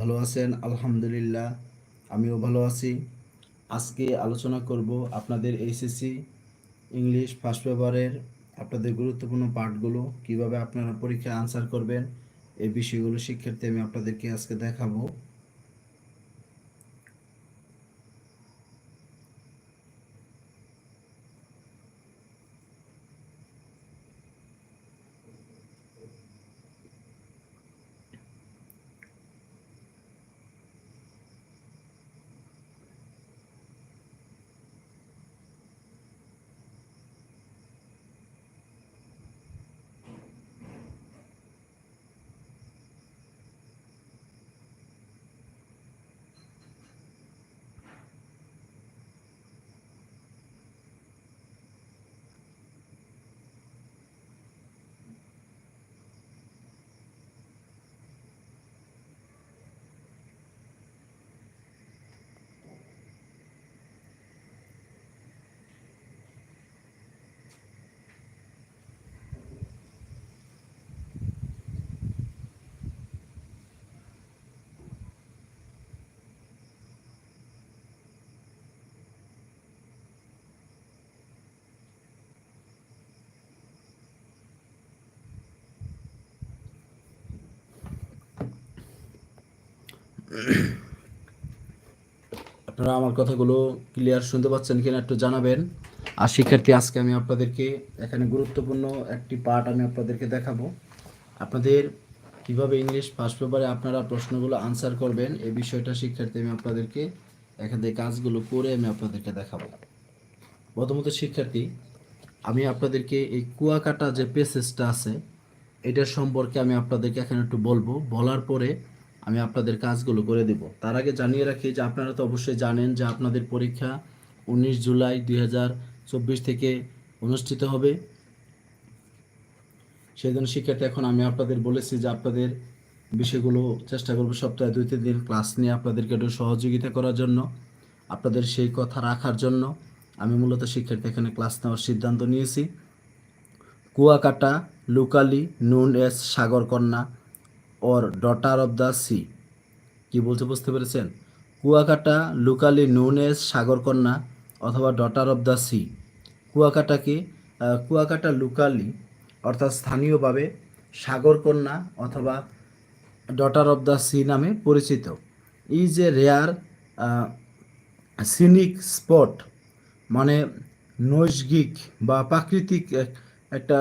ভালো আছেন? আলহামদুলিল্লাহ, আমিও ভালো আছি। আজকে আলোচনা করব আপনাদের এইচএসসি ইংলিশ ফার্স্ট পেপারের আপনাদের গুরুত্বপূর্ণ পাঠগুলো, কীভাবে আপনারা পরীক্ষায় আনসার করবেন, এই বিষয়গুলো শিক্ষার্থী আমি আপনাদেরকে আজকে দেখাবো। আপনারা আমার কথাগুলো ক্লিয়ার শুনতে পাচ্ছেন কিনা একটু জানাবেন। আর শিক্ষার্থী, আজকে আমি আপনাদেরকে এখানে গুরুত্বপূর্ণ একটি পার্ট আমি আপনাদেরকে দেখাবো। আপনাদের কীভাবে ইংলিশ ফার্স্ট পেপারে আপনারা প্রশ্নগুলো আনসার করবেন, এই বিষয়টা শিক্ষার্থী, আমি আপনাদেরকে এখান থেকে কাজগুলো করে আমি আপনাদেরকে দেখাবো। প্রথমত শিক্ষার্থী, আমি আপনাদেরকে এই কুয়াকাটা যে পেসেসটা আছে, এটার সম্পর্কে আমি আপনাদেরকে এখানে একটু বলব। বলার পরে আমি আপনাদের কাজগুলো করে দেব। তার আগে জানিয়ে রাখি যে আপনারা তো অবশ্যই জানেন যে আপনাদের পরীক্ষা উনিশ জুলাই দুই হাজার চব্বিশ থেকে অনুষ্ঠিত হবে। সেই জন্য শিক্ষার্থী, এখন আমি আপনাদের বলেছি যে আপনাদের বিষয়গুলো চেষ্টা করব সপ্তাহে দুই, তিন দিন ক্লাস নিয়ে আপনাদেরকে একটু সহযোগিতা করার জন্য, আপনাদের সেই কথা রাখার জন্য। আমি মূলত শিক্ষার্থী, এখানে ক্লাস নেওয়ার সিদ্ধান্ত নিয়েছি। Kuakata, locally, known as, Sagarkanya or daughter of the sea কি বলতে বুঝতে পেরেছেন? Kuakata locally known as Sagarkanya অথবা ডটার অফ দ্য সি কুয়াকাটাকে কুয়াকাটা লুকালি অর্থাৎ স্থানীয়ভাবে সাগরকন্যা অথবা ডটার অফ দ্য সি নামে পরিচিত। Is a rare scenic spot মানে নৈসর্গিক বা প্রাকৃতিক এক- একটা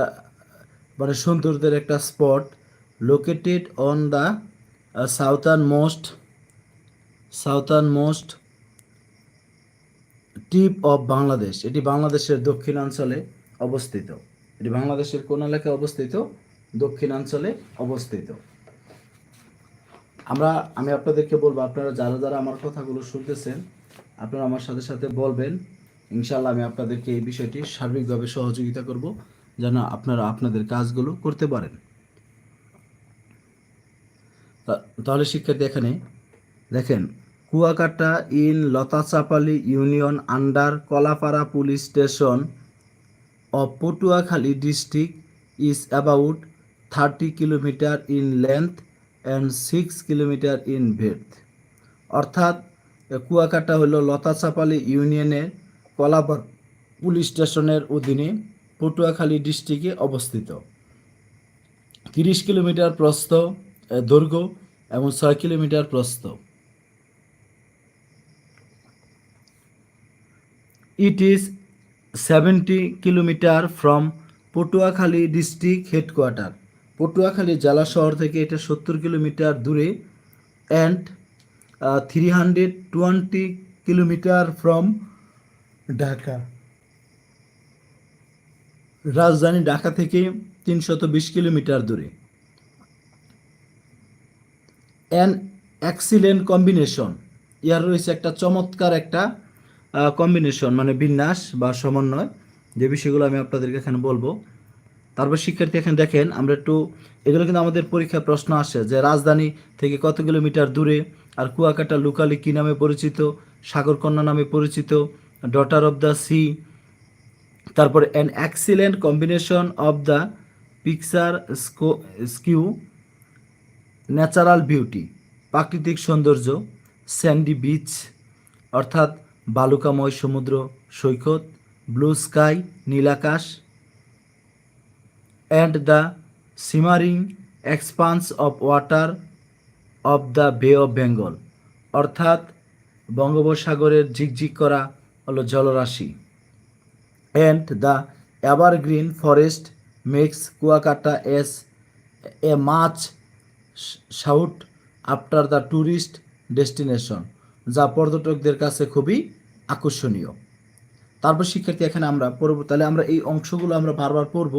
মানে সৌন্দর্যের একটা spot on the southernmost southernmost tip of Bangladesh এটি বাংলাদেশের দক্ষিণাঞ্চলে অবস্থিত। এটি বাংলাদেশের কোন এলাকায় অবস্থিত? দক্ষিণাঞ্চলে অবস্থিত। আমরা, আমি আপনাদেরকে বলব, আপনারা যারা যারা আমার কথাগুলো শুনতেছেন, আপনারা আমার সাথে সাথে বলবেন। ইনশাল্লাহ আমি আপনাদেরকে এই বিষয়টি সার্বিকভাবে সহযোগিতা করব, যেন আপনারা আপনাদের কাজগুলো করতে পারেন। তাহলে শিক্ষার্থী এখানে, দেখেন, Kuakata in Latachapali union under Kalapara police station of Patuakhali district is about thirty kilometre in length and six kilometre in breadth অর্থাৎ কুয়াকাটা হলো লতাচাপালি ইউনিয়নের কলাপাড়া পুলিশ স্টেশনের অধীনে পটুয়াখালী ডিস্ট্রিক্টে অবস্থিত। তিরিশ কিলোমিটার প্রস্থ দৈর্ঘ্য এবং ছয় কিলোমিটার প্রস্থ। It is seventy kilometre from Patuakhali district headquarter Patuakhali জেলা শহর থেকে এটা সত্তর কিলোমিটার দূরে and three hundred twenty kilometre from Dhaka রাজধানী ঢাকা থেকে তিনশত বিশ কিলোমিটার দূরে। অ্যান এক্সিলেন্ট কম্বিনেশন ইয়ার রয়েছে একটা চমৎকার একটা কম্বিনেশন মানে বিন্যাস বা সমন্বয়। যে বিষয়গুলো আমি আপনাদেরকে এখানে বলব। তারপর শিক্ষার্থী এখানে দেখেন, আমরা একটু, এগুলো কিন্তু আমাদের পরীক্ষায় প্রশ্ন আসে যে রাজধানী থেকে কত কিলোমিটার দূরে আর কুয়াকাটা লুকালি কি নামে পরিচিত, সাগরকন্যা নামে পরিচিত ডটার অফ দ্য সি তারপরে an excellent combination of the picturesque natural beauty, প্রাকৃতিক সৌন্দর্য, স্যান্ডি বিচ, অর্থাৎ বালুকাময় সমুদ্র, সৈকত, blue sky, নীলাকাশ and the shimmering expanse of water of the bay of Bengal অর্থাৎ বঙ্গোপসাগরের ঝিকঝিক করা হলো জলরাশি। And the evergreen forest makes Kuakata as a much sought after the tourist destination, যা পর্যটকদের কাছে খুবই আকর্ষণীয়। তারপর শিক্ষার্থী, এখানে আমরা পড়ব তাহলে আমরা এই অংশগুলো আমরা বারবার পড়ব,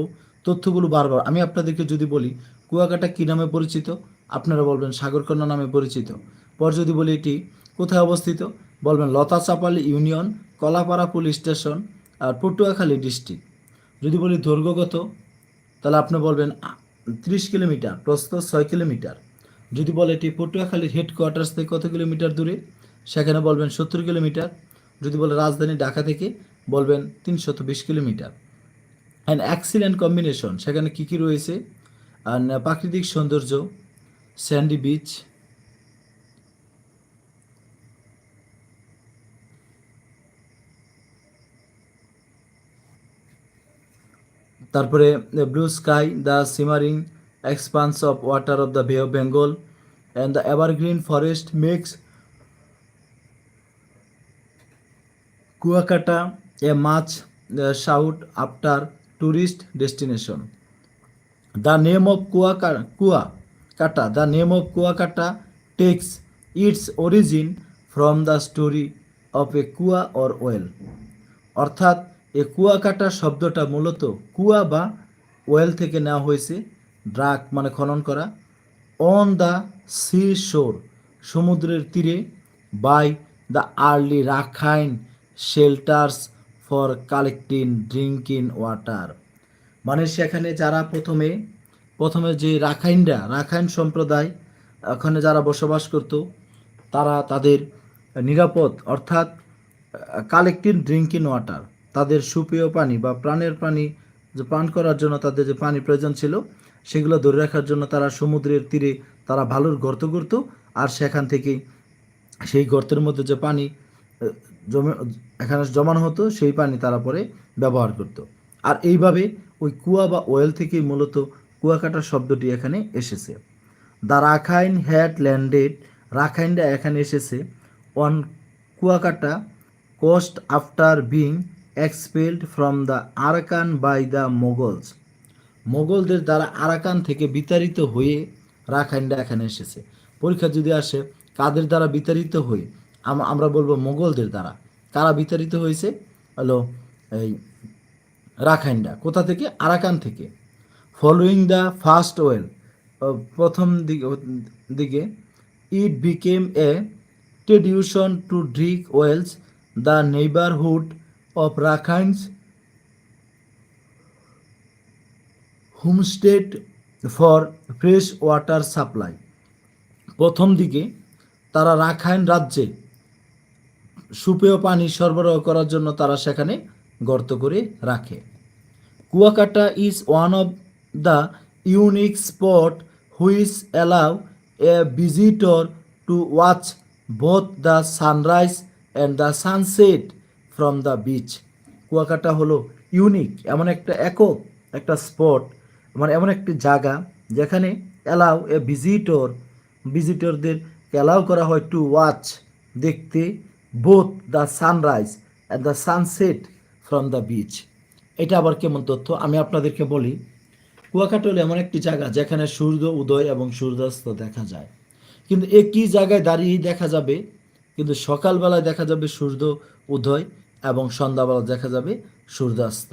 তথ্যগুলো বারবার। আমি আপনাদেরকে যদি বলি, কুয়াকাটা কী নামে পরিচিত? আপনারা বলবেন সাগরকন্যা নামে পরিচিত। পর যদি বলি এটি কোথায় অবস্থিত? বলবেন Lata Chapali union, Kalapara police station আর পটুয়াখালী ডিস্ট্রিক্ট। যদি বলি দৈর্ঘ্যগত তাহলে আপনি বলবেন ত্রিশ কিলোমিটার, প্রস্থ ছয় কিলোমিটার। যদি বলে এটি পটুয়াখালীর হেডকোয়ার্টার্স থেকে কত কিলোমিটার দূরে? সেখানে বলবেন সত্তর কিলোমিটার। যদি বলে রাজধানী ঢাকা থেকে, বলবেন তিনশত বিশ কিলোমিটার। অ্যান্ড অ্যাক্সিলেন্ট কম্বিনেশন সেখানে কী কী রয়েছে? অ্যান্ড প্রাকৃতিক সৌন্দর্য স্যান্ডি বিচ তারপরে blue sky the shimmering expanse of water of the bay of Bengal and the evergreen forest makes Kuakata a much sought after tourist destination the name of Kuaka Kuakata the name of Kuakata takes its origin from the story of a kua or well অর্থাৎ এ কুয়াকাটা শব্দটা মূলত কুয়া বা well থেকে নেওয়া হয়েছে, ড্রাক মানে খনন করা, অন দ্য সি শোর, সমুদ্রের তীরে, by the early Rakhine settlers for collecting, drinking water. মানে সেখানে যারা প্রথমে প্রথমে যে রাখাইনরা, রাখাইন সম্প্রদায়, ওখানে যারা বসবাস করত, তারা তাদের নিরাপদ, অর্থাৎ, কালেক্টিং, ড্রিঙ্কিং ওয়াটার। তাদের সুপেয় পানি বা প্রাণের পানি যে পান করার জন্য তাদের যে পানি প্রয়োজন ছিল, সেগুলো ধরে রাখার জন্য তারা সমুদ্রের তীরে তারা ভালোর গর্ত করত। আর সেখান থেকেই সেই গর্তের মধ্যে যে পানি জমে, এখানে জমানো হতো, সেই পানি তারা পরে ব্যবহার করত। আর এইভাবে ওই কুয়া বা ওয়েল থেকেই মূলত কুয়াকাটা শব্দটি এখানে এসেছে। দ্য রাখাইন হ্যাড ল্যান্ডেড রাখাইনরা এখানে এসেছে। On Kuakata coast after being expelled from the Arakan by the Mughals মোগলদের দ্বারা আরাকান থেকে বিতাড়িত হয়ে রাখাইনরা এখানে এসেছে। পরীক্ষা যদি আসে, কাদের দ্বারা বিতাড়িত হয়ে আমরা বলব মোগলদের দ্বারা। কারা বিতাড়িত হয়েছে? হলো এই রাখাইনরা কোথা থেকে? আরাকান থেকে। ফলোয়িং দ্য ফার্স্ট ওয়েল প্রথম দিকে দিকে it became a tradition to dig wells the neighbourhood of Rakhines homestead for fresh water supply প্রথম দিকে তারা রাখাইন রাজ্যে সুপেয় পানি সরবরাহ করার জন্য তারা সেখানে গর্ত করে রাখে। Kuakata is one of the unique spot which allow a visitor to watch both the sunrise and the sunset from the beach Kuakata হলো ইউনিক এমন একটা একক, একটা স্পট মানে এমন একটি জায়গা যেখানে অ্যালাউ এ ভিজিটর ভিজিটরদের অ্যালাউ করা হয় টু ওয়াচ দেখতে both the sunrise and the sunset from the beach এটা আবার কেমন তথ্য? আমি আপনাদেরকে বলি, কুয়াকাটা হলো এমন একটি জায়গা যেখানে সূর্য উদয় এবং সূর্যাস্ত দেখা যায়। কিন্তু একই জায়গায় দাঁড়িয়েই দেখা যাবে, কিন্তু সকালবেলায় দেখা যাবে সূর্য উদয় এবং সন্ধ্যাবেলা দেখা যাবে সূর্যাস্ত।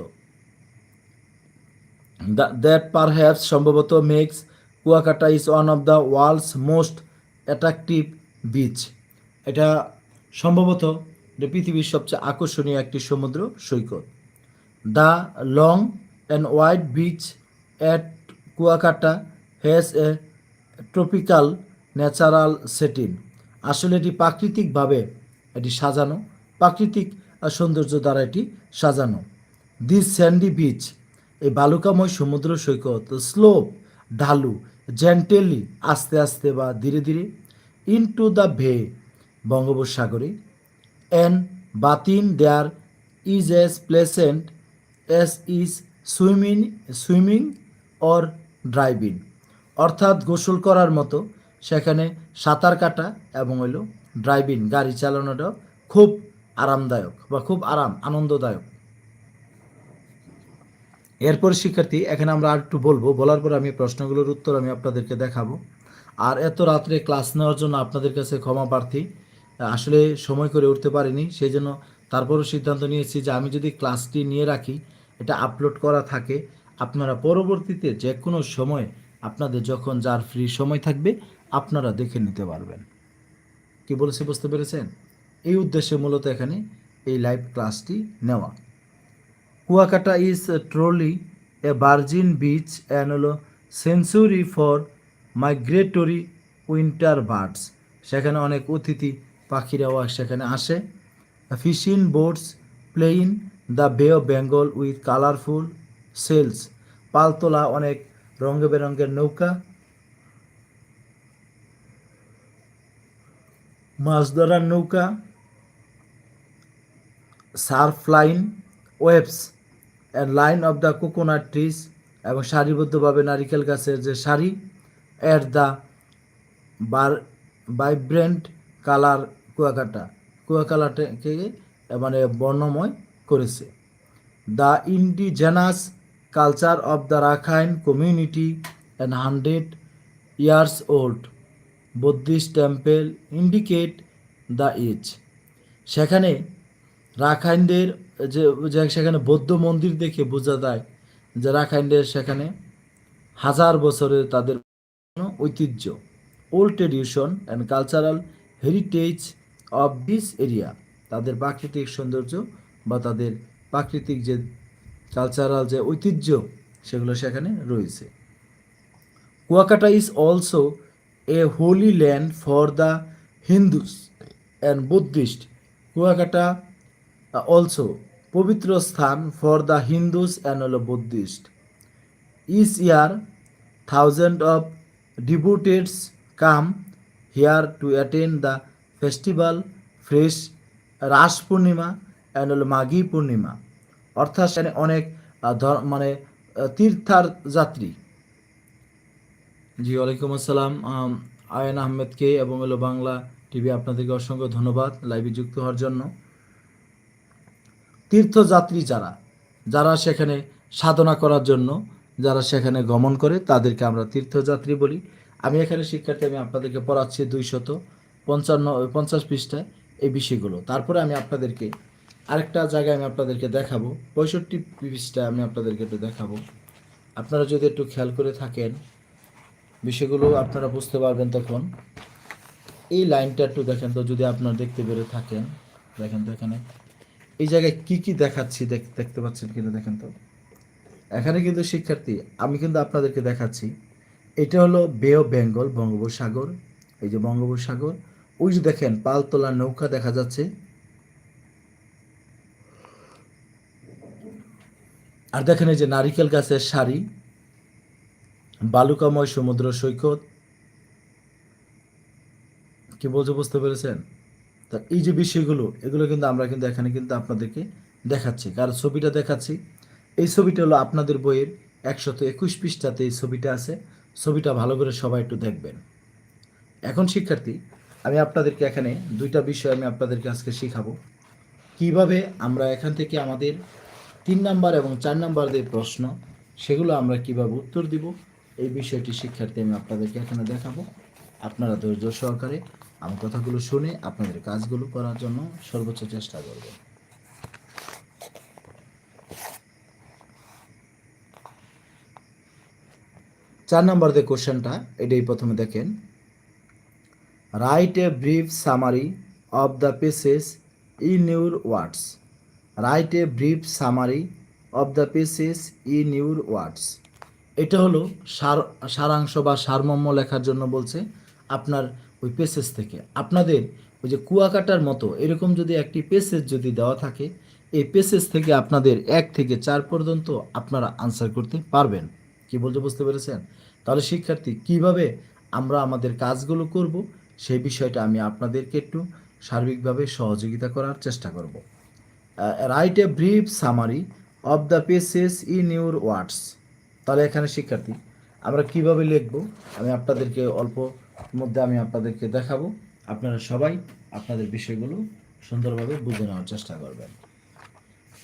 দ্যাট পার পারহ্যাপস সম্ভবত makes Kuakata is one of the world's most attractive beach এটা সম্ভবত পৃথিবীর সবচেয়ে আকর্ষণীয় একটি সমুদ্র সৈকত। The long and wide beach at Kuakata has a tropical natural setting আসলে এটি প্রাকৃতিকভাবে এটি সাজানো। প্রাকৃতিক সৌন্দর্য দ্বারা এটি সাজানো। দিস স্যান্ডি বিচ, এই বালুকাময় সমুদ্র সৈকত, স্লোপ, ঢালু, জেন্টেলি, আস্তে আস্তে বা ধীরে ধীরে ইনটু দ্য ভে বঙ্গোপসাগরে। And bathing there is as pleasant as is swimming swimming or driving অর্থাৎ গোসল করার মতো, সেখানে সাঁতার কাটা এবং হইল ড্রাইভিং গাড়ি চালানোটা খুব আরামদায়ক বা খুব আরাম, আনন্দদায়ক। এরপর শিক্ষার্থী, এখানে আমরা আর একটু বলব, বলার পর আমি প্রশ্নগুলোর উত্তর আমি আপনাদেরকে দেখাবো। আর এত রাত্রে ক্লাস নেওয়ার জন্য আপনাদের কাছে ক্ষমা প্রার্থী। আসলে সময় করে উঠতে পারিনি, সেই জন্য তারপরও সিদ্ধান্ত নিয়েছি যে আমি যদি ক্লাসটি নিয়ে রাখি, এটা আপলোড করা থাকে, আপনারা পরবর্তীতে যে কোনো সময় আপনাদের যখন যার ফ্রি সময় থাকবে, আপনারা দেখে নিতে পারবেন। কি বলেছি, বুঝতে পেরেছেন? এই উদ্দেশ্যে মূলত এখানে এই লাইভ ক্লাসটি নেওয়া। Kuakata is truly a virgin beach and হলো sanctuary for migratory winter birds সেখানে অনেক অতিথি, পাখিরাও সেখানে আসে। Fishing boats plying the bay of Bengal with colourful sails পালতোলা অনেক রঙে বেরঙের নৌকা। মাছ ধরার নৌকা। Surf line waves and line of the coconut trees এবং সারিবদ্ধভাবে নারিকেল গাছের যে সারি at the bar vibrant colour Kuakata, কুয়াকালাটাকে মানে বর্ণময় করেছে। The indigenous culture of the Rakhine community and hundred years old Buddhist temple indicate the age সেখানে রাখাইনদের যে সেখানে বৌদ্ধ মন্দির দেখে বোঝা যায় যে রাখাইনদের সেখানে হাজার বছরের তাদের ঐতিহ্য old tradition and cultural heritage of this area তাদের প্রাকৃতিক সৌন্দর্য বা তাদের প্রাকৃতিক যে কালচারাল যে ঐতিহ্য, সেগুলো সেখানে রয়েছে। Kuakata is also a holy land for the Hindus and Buddhist Kuakata also পবিত্র স্থান ফর দ্য হিন্দুস অ্যান্ড হলো Buddhist each year thousand of devoteds come here to attend the festival fresh Rash Purnima and হলো মাঘী পূর্ণিমা অর্থাৎ সেখানে অনেক মানে তীর্থার যাত্রী জি, ওয়ালাইকুম আসসালাম। আয়ন আহমেদকে এবং হলো বাংলা টিভি আপনাদেরকে অসংখ্য ধন্যবাদ লাইভে যুক্ত হওয়ার জন্য। তীর্থযাত্রী যারা যারা সেখানে সাধনা করার জন্য, যারা সেখানে গমন করে, তাদেরকে আমরা তীর্থযাত্রী বলি। আমি এখানে শিক্ষার্থী, আমি আপনাদেরকে পড়াচ্ছি দুইশত পঞ্চান্ন, পঞ্চাশ পৃষ্ঠায় এই বিষয়গুলো। তারপরে আমি আপনাদেরকে আরেকটা জায়গায় আমি আপনাদেরকে দেখাবো। পঁয়ষট্টি পৃষ্ঠায় আমি আপনাদেরকে একটু দেখাবো। আপনারা যদি একটু খেয়াল করে থাকেন, বিষয়গুলো আপনারা বুঝতে পারবেন তখন। এই লাইনটা একটু দেখেন তো, যদি আপনারা দেখতে পেরে থাকেন। দেখেন তো এখানে। এই জায়গায় কি কি দেখাচ্ছি দেখ- দেখতে পাচ্ছেন কিনা দেখেন তো। এখানে কিন্তু শিক্ষার্থী, আমি কিন্তু আপনাদেরকে দেখাচ্ছি। এটা হলো বে অফ বেঙ্গল বঙ্গোপসাগর। এই যে বঙ্গোপসাগর, ওই যে দেখেন পালতোলা নৌকা দেখা যাচ্ছে। আর দেখেন এই যে নারিকেল গাছের সারি, বালুকাময় সমুদ্র সৈকত। কি বলছে, বুঝতে পেরেছেন? তা এই যে বিষয়গুলো, এগুলো কিন্তু আমরা কিন্তু এখানে কিন্তু আপনাদেরকে দেখাচ্ছি। কারণ ছবিটা দেখাচ্ছি? এই ছবিটা হলো আপনাদের বইয়ের একশত একুশ পৃষ্ঠাতে এই ছবিটা আছে। ছবিটা ভালো করে সবাই একটু দেখবেন। এখন শিক্ষার্থী, আমি আপনাদেরকে এখানে দুইটা বিষয় আমি আপনাদেরকে আজকে শেখাবো। কীভাবে আমরা এখান থেকে আমাদের তিন নাম্বার এবং চার নাম্বার যে প্রশ্ন, সেগুলো আমরা কীভাবে উত্তর দিব, এই বিষয়টি শিক্ষার্থী আমি আপনাদেরকে এখানে দেখাবো। আপনারা ধৈর্য সহকারে আমার কথাগুলো শুনে আপনাদের কাজগুলো করার জন্য সর্বোচ্চ চেষ্টা করবেন চার নম্বর যে কোশ্চেনটা, এটাই প্রথমে দেখেন। Write a brief summary of the passage in your words write a brief summary of the passage in your words এটা হলো সার, সারাংশ বা সারমর্ম লেখার জন্য বলছে, আপনার ওই পেসেস থেকে। আপনাদের ওই যে কুয়াকাটার মতো এরকম যদি একটি পেসেস যদি দেওয়া থাকে, এই পেসেস থেকে আপনাদের এক থেকে চার পর্যন্ত আপনারা আনসার করতে পারবেন। কি বলতে বুঝতে পেরেছেন? তাহলে শিক্ষার্থী, কীভাবে আমরা আমাদের কাজগুলো করব, সেই বিষয়টা আমি আপনাদেরকে একটু সার্বিকভাবে সহযোগিতা করার চেষ্টা করব। Write a brief summary of the passage in your words তাহলে এখানে শিক্ষার্থী, আমরা কীভাবে লিখব? আমি আপনাদেরকে অল্প মধ্যে আমি আপনাদেরকে দেখাবো। আপনারা সবাই আপনাদের বিষয়গুলো সুন্দরভাবে বুঝে নেওয়ার চেষ্টা করবেন।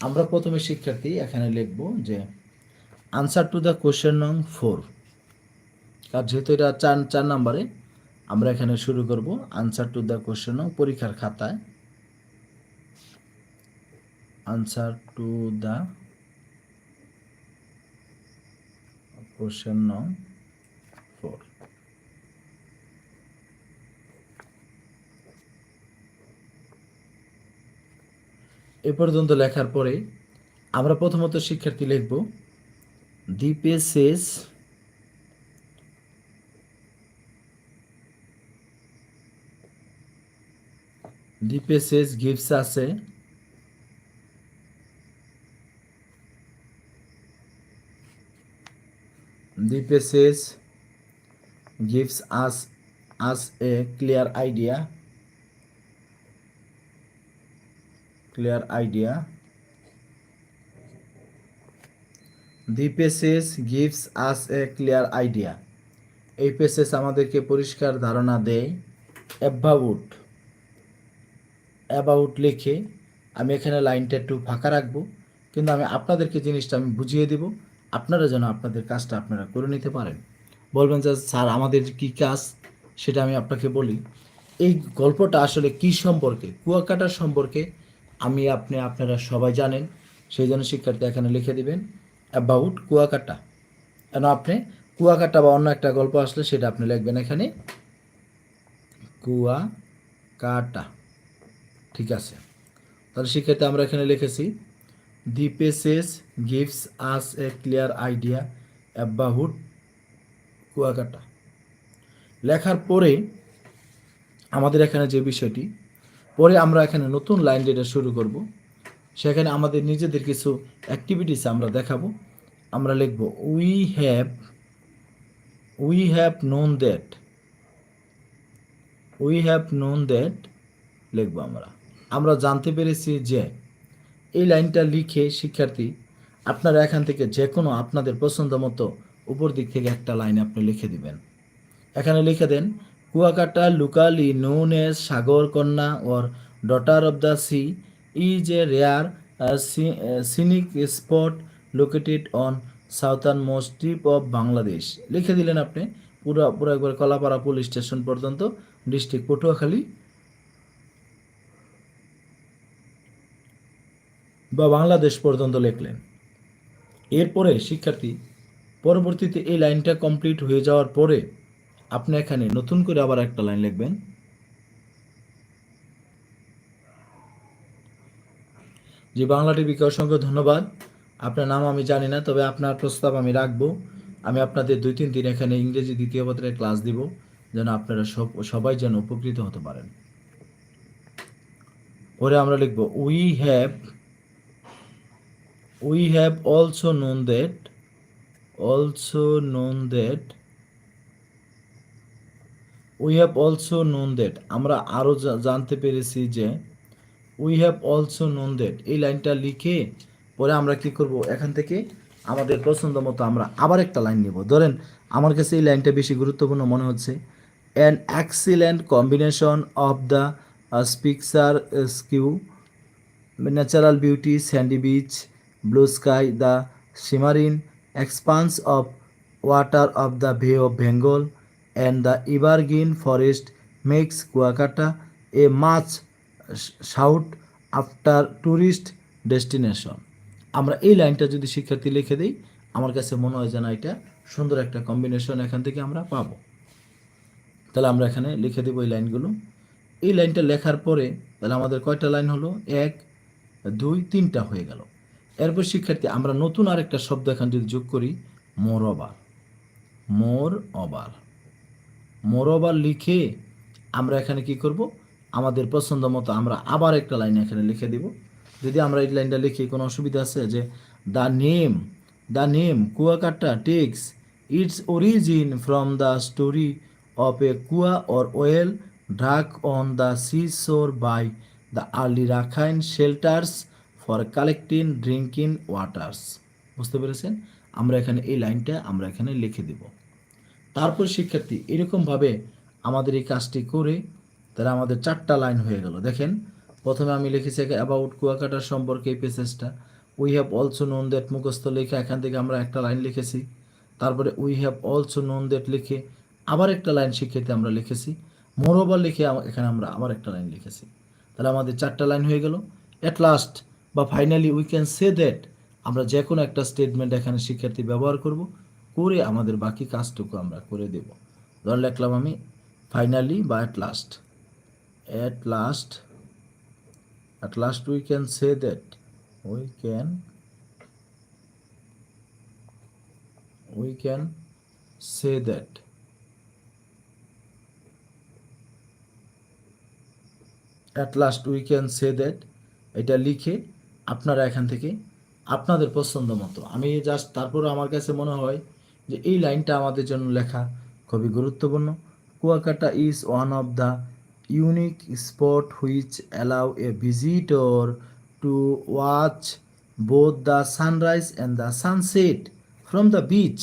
আমরা প্রথমে শিক্ষার্থী এখানে লিখব যে আনসার টু দ্য কোশ্চেন নং ফোর কার যেহেতু এটা চার চার নাম্বারে, আমরা এখানে শুরু করব আনসার টু দ্য কোশ্চেন নং পরীক্ষার খাতায়। আনসার টু দ্য কোশ্চেন নং ফোর এ পর্যন্ত লেখার পরে আমরা প্রথমত শিক্ষার্থী লিখব দ্বীপে শেষ গিফটস আছে দ্বীপে gives us us a clear idea clear idea. The passage gives us a clear idea. এই পেসেস আমাদেরকে পরিষ্কার ধারণা দেয় অ্যাবাউট অ্যাবাউট লিখে আমি এখানে লাইনটা একটু ফাঁকা রাখব, কিন্তু আমি আপনাদেরকে জিনিসটা আমি বুঝিয়ে দেব। আপনারা যেন আপনাদের কাজটা আপনারা করে নিতে পারেন। বলবেন যে, স্যার, আমাদের কি কাজ? সেটা আমি আপনাকে বলি। এই গল্পটা আসলে কি সম্পর্কে, কুয়াকাটার সম্পর্কে আমি আপনি, আপনারা সবাই জানেন, সেই জন্য শিক্ষার্থী এখানে লিখে দিবেন অ্যাবাউট কুয়াকাটা। কেন আপনি? কুয়াকাটা বা অন্য একটা গল্প আসলে সেটা আপনি লিখবেন এখানে, কুয়াকাটা। ঠিক আছে। তাহলে শিক্ষার্থী, আমরা এখানে লিখেছি the passage gives us a clear idea about Kuakata. লেখার পরে আমাদের এখানে যে বিষয়টি পরে আমরা এখানে নতুন লাইন যেটা শুরু করব। সেখানে আমাদের নিজেদের কিছু অ্যাক্টিভিটিস আমরা দেখাবো। আমরা লিখব we have we have known that we have known that লিখব আমরা। আমরা জানতে পেরেছি যে এই লাইনটা লিখে, শিক্ষার্থী, আপনারা এখান থেকে যে কোনো আপনাদের পছন্দ মতো উপর দিক থেকে একটা লাইন আপনি লিখে দিবেন। এখানে লিখে দেন Kuakata, locally known as Sagar Kanya or daughter of the sea is a rare scenic spot located on southernmost tip of Bangladesh লিখে দিলেন আপনি পুরো পুরো একবার কলাপাড়া পুলিশ স্টেশন পর্যন্ত ডিস্ট্রিক্ট পটুয়াখালী। বা বাংলাদেশ পর্যন্ত লিখলেন। এরপরে শিক্ষার্থী, পরবর্তীতে এই লাইনটা কমপ্লিট হয়ে যাওয়ার পরে আপনি এখানে নতুন করে আবার একটা লাইন লিখবেন। যে বাংলা টিভিকে অসংখ্য ধন্যবাদ। আপনার নাম আমি জানি না, তবে আপনার প্রস্তাব আমি রাখব। আমি আপনাদের দুই, তিন দিন এখানে ইংরেজি দ্বিতীয় পত্রের ক্লাস দিব, যেন আপনারা সব, সবাই যেন উপকৃত হতে পারেন। পরে আমরা লিখব we have we have also known that also known that we have also known that আমরা আরও জানতে পেরেছি যে we have also known that এই লাইনটা লিখে পরে আমরা কি করব? এখান থেকে আমাদের পছন্দ মতো আমরা আবার একটা লাইন নিব। ধরেন আমার কাছে এই লাইনটা বেশি গুরুত্বপূর্ণ মনে হচ্ছে। An excellent combination of the picturesque natural beauty sandy beach blue sky, the shimmering expanse of water of the Bay of Bengal, and the evergreen forest makes Kuakata a much sought after tourist destination. আমরা এই লাইনটা যদি শিক্ষার্থী লিখে দিই, আমার কাছে মনে হয় যেন এটা সুন্দর একটা কম্বিনেশন এখান থেকে আমরা পাবো। তাহলে আমরা এখানে লিখে দেবো এই লাইনগুলো। এই লাইনটা লেখার পরে তাহলে আমাদের কয়টা লাইন হলো? এক, দুই, তিনটা হয়ে গেল। এরপর শিক্ষার্থী, আমরা নতুন আরেকটা শব্দ এখানে যদি যোগ করি, মোর অবার। মোর ওভার মোর ওভার লিখে আমরা এখানে কি করব? আমাদের পছন্দ মতো আমরা আবার একটা লাইন এখানে লিখে দিব। যদি আমরা এই লাইনটা লিখি, কোনো অসুবিধা আছে যে the name the name Kuakata takes its origin from the story of a kua or well dug on the sea shore by the early Rakhine settlers for collecting drinking waters বুঝতে পেরেছেন? আমরা এখানে এই লাইনটা আমরা এখানে লিখে দেব। তারপর শিক্ষার্থী এরকমভাবে আমাদের এই কাজটি করে তারা আমাদের চারটা লাইন হয়ে গেল। দেখেন, প্রথমে আমি লিখেছি অ্যাবাউট কুয়াকাটার সম্পর্কে এই পেসেজটা। We have also known that মুখস্থ লেখা, এখান থেকে আমরা একটা লাইন লিখেছি। তারপরে we have also known that লিখে আবার একটা লাইন শিক্ষার্থী আমরা লিখেছি। মোরোবার লিখে এখানে আমরা আবার একটা লাইন লিখেছি। তাহলে আমাদের চারটা লাইন হয়ে গেল। অ্যাট লাস্ট বা finally we can say that আমরা যে কোনো একটা স্টেটমেন্ট এখানে শিক্ষার্থী ব্যবহার করব। করে আমাদের বাকি কাজটুকু আমরা করে দেব। ধর লিখলাম আমি ফাইনালি বা at last at last at last we can say that we can we can say that at last we can say that এটা লিখে আপনারা এখান থেকে আপনাদের পছন্দ মতো। আমি জাস্ট তারপর আমার কাছে মনে হয় যে এই লাইনটা আমাদের জন্য লেখা খুবই গুরুত্বপূর্ণ। Kuakata is one of the unique spot which allow a visitor to watch both the sunrise and the sunset from the beach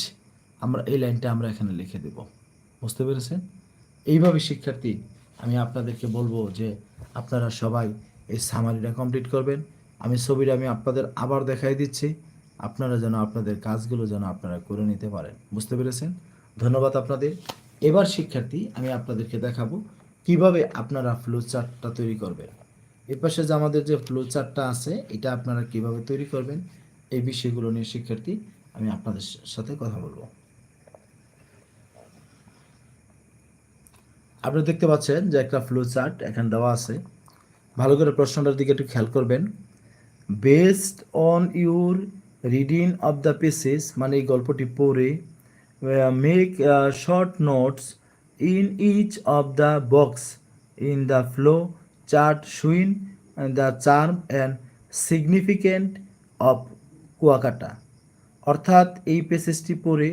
আমরা এই লাইনটা আমরা এখানে লিখে দেব। বুঝতে পেরেছেন? এইভাবে শিক্ষার্থী, আমি আপনাদেরকে বলব যে আপনারা সবাই এই সামারিটা কমপ্লিট করবেন। আমি ছবিটা আমি আপনাদের আবার দেখাই দিচ্ছি। আপনারা যেন আপনাদের কাজগুলো যেন আপনারা করে নিতে পারেন। বুঝতে পেরেছেন? ধন্যবাদ আপনাদের। এবার শিক্ষার্থী, আমি আপনাদেরকে দেখাবো কীভাবে আপনারা ফ্লো চার্টটা তৈরি করবেন। এর পাশে যে আমাদের যে ফ্লো চার্টটা আছে, এটা আপনারা কীভাবে তৈরি করবেন, এই বিষয়গুলো নিয়ে শিক্ষার্থী, আমি আপনাদের সাথে কথা বলব। আপনারা দেখতে পাচ্ছেন যে একটা ফ্লো চার্ট এখানে দেওয়া আছে। ভালো করে প্রশ্নটার দিকে একটু খেয়াল করবেন। Based on your reading of the passage মানে এই গল্পটি পড়ে make short notes in each of the box in the flow chart showing the charm and significant of Kuakata. অর্থাৎ এই পেসেজটি পড়ে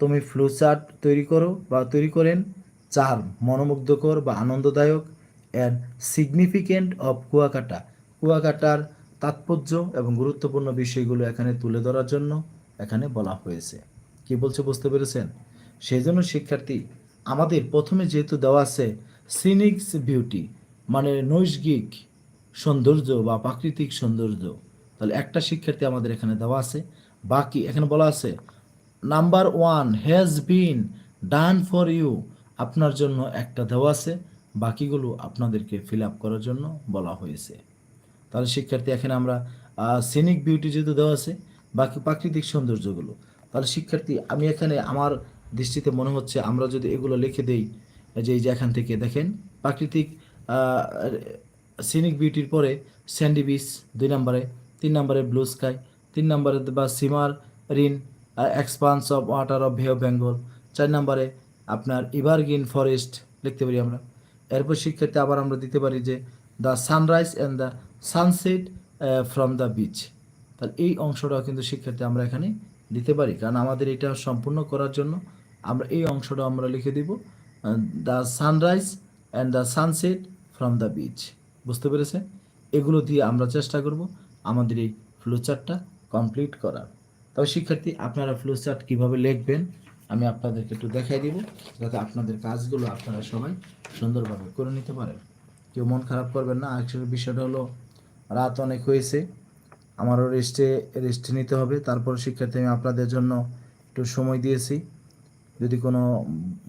তুমি ফ্লো চার্ট তৈরি করো বা তৈরি করেন চার মনোমুগ্ধকর বা আনন্দদায়ক অ্যান্ড সিগনিফিকেন্ট অফ কুয়াকাটা। কুয়াকাটার তাৎপর্য এবং গুরুত্বপূর্ণ বিষয়গুলো এখানে তুলে ধরার জন্য এখানে বলা হয়েছে। কি বলছে বুঝতে পেরেছেন? সেই জন্য শিক্ষার্থী, আমাদের প্রথমে যেহেতু দেওয়া আছে সিনিক্স বিউটি মানে নৈসর্গিক সৌন্দর্য বা প্রাকৃতিক সৌন্দর্য, তাহলে একটা শিক্ষার্থী আমাদের এখানে দেওয়া আছে। বাকি এখানে বলা আছে, number one has been done for you, আপনার জন্য একটা দেওয়া আছে, বাকিগুলো আপনাদেরকে ফিল আপ করার জন্য বলা হয়েছে। তাহলে শিক্ষার্থী, এখানে আমরা সিনিক বিউটি যেহেতু দেওয়া আছে, বাকি প্রাকৃতিক সৌন্দর্যগুলো, তাহলে শিক্ষার্থী, আমি এখানে আমার দৃষ্টিতে মনে হচ্ছে আমরা যদি এগুলো লিখে দেই যে, এই যে এখান থেকে দেখেন, প্রাকৃতিক সিনিক বিউটির পরে স্যান্ডি বিচ দুই নম্বরে, তিন নম্বরে ব্লু স্কাই তিন নম্বরে বা shimmering expanse of water of bay of Bengal চার নম্বরে আপনার ইভারগিন ফরেস্ট লিখতে পারি আমরা, এরপর শিক্ষার্থী, আবার আমরা দিতে পারি যে the sunrise and the sunset from the beach তাহলে এই অংশটাও কিন্তু শিক্ষার্থী আমরা এখানে দিতে পারি। কারণ আমাদের এটা সম্পূর্ণ করার জন্য আমরা এই অংশটা আমরা লিখে দিব the sunrise and the sunset from the beach বুঝতে পেরেছে এগুলো দিয়ে আমরা চেষ্টা করব আমাদের এই ফ্লোচার্টটা কমপ্লিট করার। তবে শিক্ষার্থী, আপনারা ফ্লোচার্ট কীভাবে লিখবেন আমি আপনাদেরকে একটু দেখাই দিব, যাতে আপনাদের কাজগুলো আপনারা সবাই সুন্দরভাবে করে নিতে পারেন। কেউ মন খারাপ করবেন না। আরেকটা বিষয়টা হলো রাত অনেক হয়েছে। আমারও রেস্টে রেস্ট নিতে হবে। তারপর শিক্ষার্থী, আমি আপনাদের জন্য একটু সময় দিয়েছি। যদি কোনো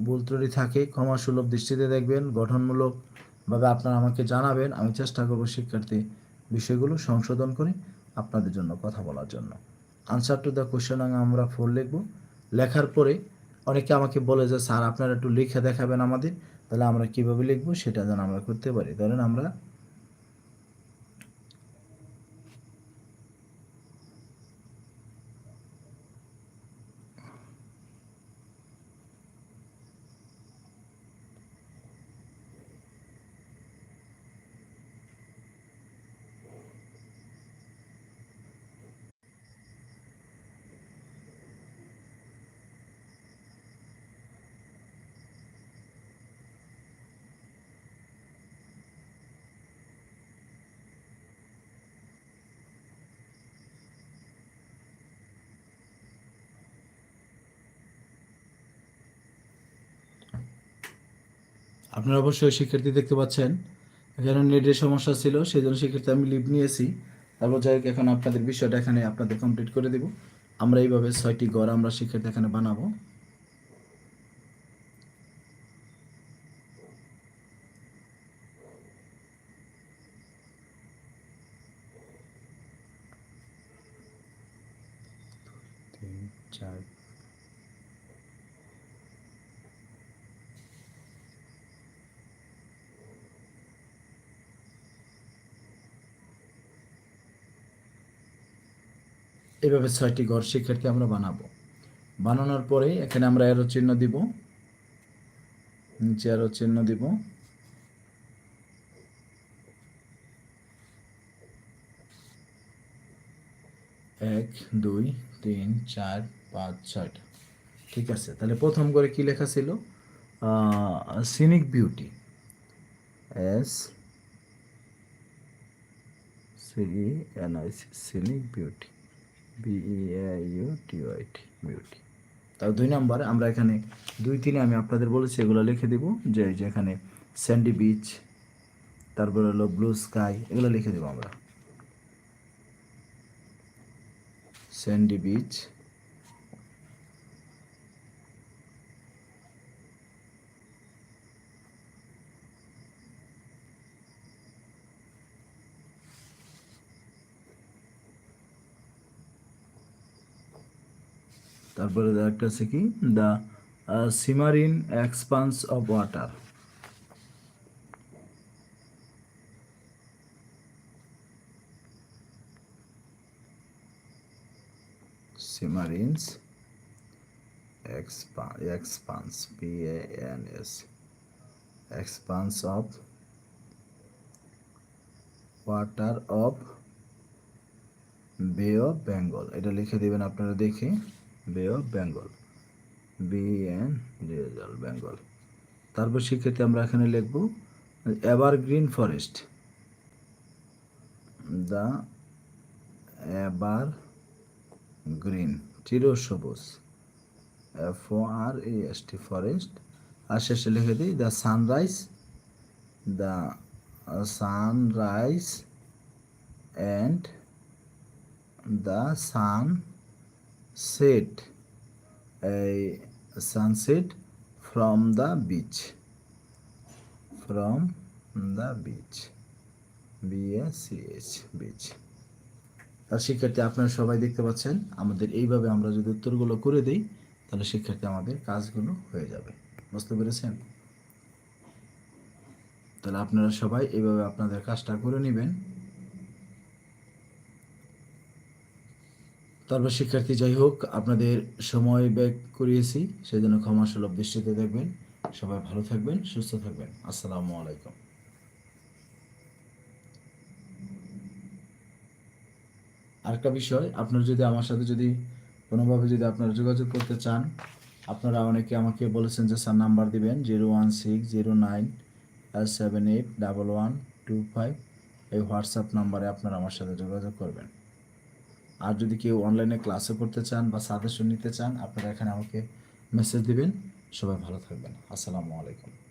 ভুল ত্রুটি থাকে, ক্ষমা সুলভ দৃষ্টিতে দেখবেন গঠনমূলকভাবে আপনারা আমাকে জানাবেন। আমি চেষ্টা করব শিক্ষার্থী বিষয়গুলো সংশোধন করে আপনাদের জন্য কথা বলার জন্য। আনসার টু দ্য কোশ্চেন আমরা ফোর লিখব। লেখার পরে অনেকে আমাকে বলে যে, স্যার, আপনারা একটু লিখে দেখাবেন আমাদের। তাহলে আমরা কীভাবে লিখব সেটা যেন আমরা করতে পারি। ধরেন আমরা আপনারা অবশ্যই শিক্ষার্থী দেখতে পাচ্ছেন। এখানে নেটের সমস্যা ছিল সেই জন্য শিক্ষার্থী আমি লিভ নিয়েছি। তারপর যাই হোক, এখন আপনাদের বিষয়টা এখানে আপনাদের কমপ্লিট করে দেব। আমরা এইভাবে ছয়টি ঘর আমরা শিক্ষার্থী এখানে বানাবো। চার এইভাবে ছয়টি ঘর শিক্ষার্থী আমরা বানাবো। বানানোর পরে এখানে আমরা এরো চিহ্ন দিব। নিচে এরো চিহ্ন দিব। এক, দুই, তিন, চার, পাঁচ, ছয়টা। ঠিক আছে, তাহলে প্রথম করে কি লেখা ছিল? Scenic beauty S C N I scenic beauty B U T Y T beauty তার দুই নাম্বার, আমরা এখানে দুই তিনে আমি আপনাদের বলেছি, এগুলো লিখে দেবো। যে যেখানে স্যান্ডি বিচ তারপরে হলো ব্লু স্কাই এগুলো লিখে দেবো আমরা। স্যান্ডি বিচ তারপরে একটা আছে কি? The shimmering expanse of water shimmerings expanse P N S expanse of water of Bay of Bengal এটা লিখে দিবেন আপনারা দেখে। Bay of Bengal B N Rezaul Bengal তারপর শিক্ষার্থী আমরা এখানে লিখব evergreen forest the ever green চিরসবুজ. F O R A S T forest আর শেষে লিখে দিই the sunrise the sunrise and the sun set sunset from the beach from the beach B A C H beach তার শিক্ষার্থী, আপনারা সবাই দেখতে পাচ্ছেন, আমাদের এইভাবে আমরা যদি উত্তরগুলো করে দিই, তাহলে শিক্ষার্থী, আমাদের কাজগুলো হয়ে যাবে। বুঝতে পেরেছেন? তাহলে আপনারা সবাই এইভাবে আপনাদের কাজটা করে নেবেন। তারপর শিক্ষার্থী, যাই হোক, আপনাদের সময় ব্যয় করিয়েছি। সেই জন্য ক্ষমা সুলভ দৃষ্টিতে দেখবেন। সবাই ভালো থাকবেন, সুস্থ থাকবেন। আসসালামু আলাইকুম। আরেকটা বিষয়, আপনারা যদি, আমার সাথে যদি কোনোভাবে যদি আপনারা যোগাযোগ করতে চান, আপনারা অনেকে আমাকে বলেছেন যে, স্যার, নাম্বার দিবেন zero one six zero nine seven eight double one two five. এই হোয়াটসঅ্যাপ নাম্বারে আপনারা আমার সাথে যোগাযোগ করবেন। আর যদি কেউ অনলাইনে ক্লাসে করতে চান বা সাজেশন নিতে চান, আপনারা এখানে আমাকে মেসেজ দিবেন। সবাই ভালো থাকবেন। আসসালামু আলাইকুম।